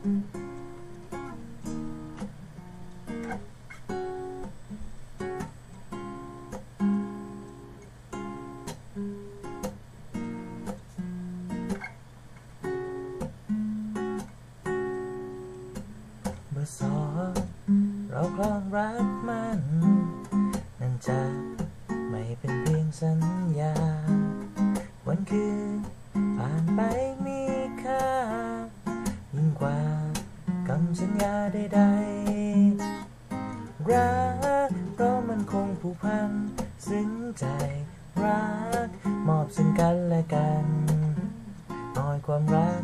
เมื่อสองเราคลองรักมัน นั่นจะไม่เป็นเพียงสัญญา วันคืนผ่านไปมีค่า กว่าคำสัญญาใดๆรักเพราะมันคงผูกพันซึ้งใจรัก มอบซึ่งกันและกันน้อยความรัก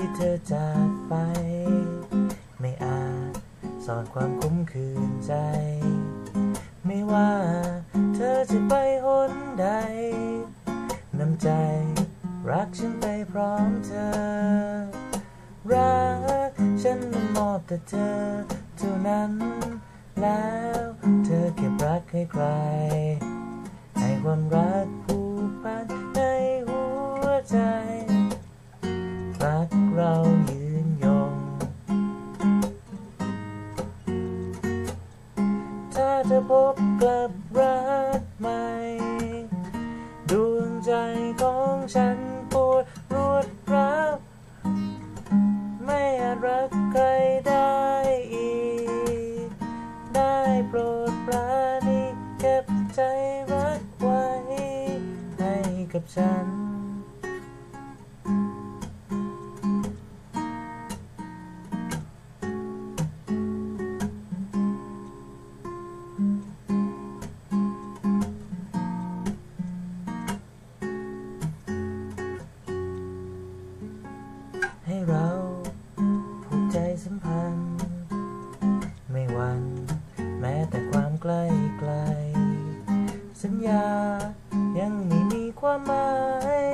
ที่เธอจากไป ไม่อาจซ่อนความคุ้มคืนใจ ไม่ว่าเธอจะไปหนใด น้ำใจรักฉันไปพร้อมเธอ รักฉันมันมอบแต่เธอเท่านั้น แล้วเธอเก็บรักให้ใคร ให้ความรักผูกพันในหัวใจรัก เรายืนยง ถ้าเธอพบกับรักใหม่ ดวงใจของฉันปวดรวดร้าวไม่อาจรักใครได้อีก ได้โปรดปราณีเก็บใจรักไว้ให้กับฉัน พันธ์ไม่วัน แม้แต่ความใกล้ไกล สัญญายังไม่มีความหมาย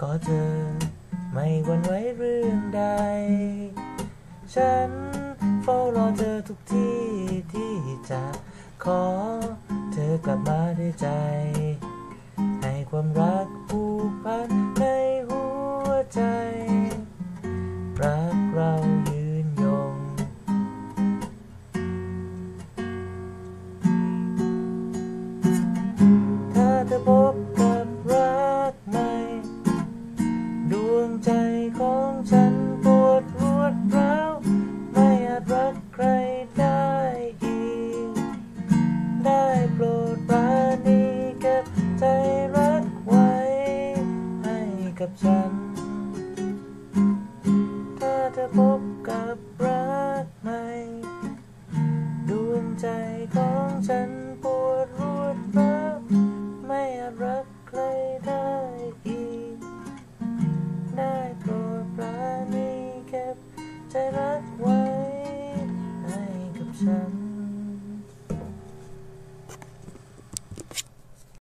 ก็เธอไม่วันไหวเรื่องใด ฉันเฝ้ารอเธอทุกที่ที่จะขอ เธอกลับมาด้วยใจ ให้ความรัก วงใจของฉันปวดรวดร้าวไม่อาจรักใครได้อีก ได้โปรดปรานีเก็บใจรักไว้ ให้กับฉัน mm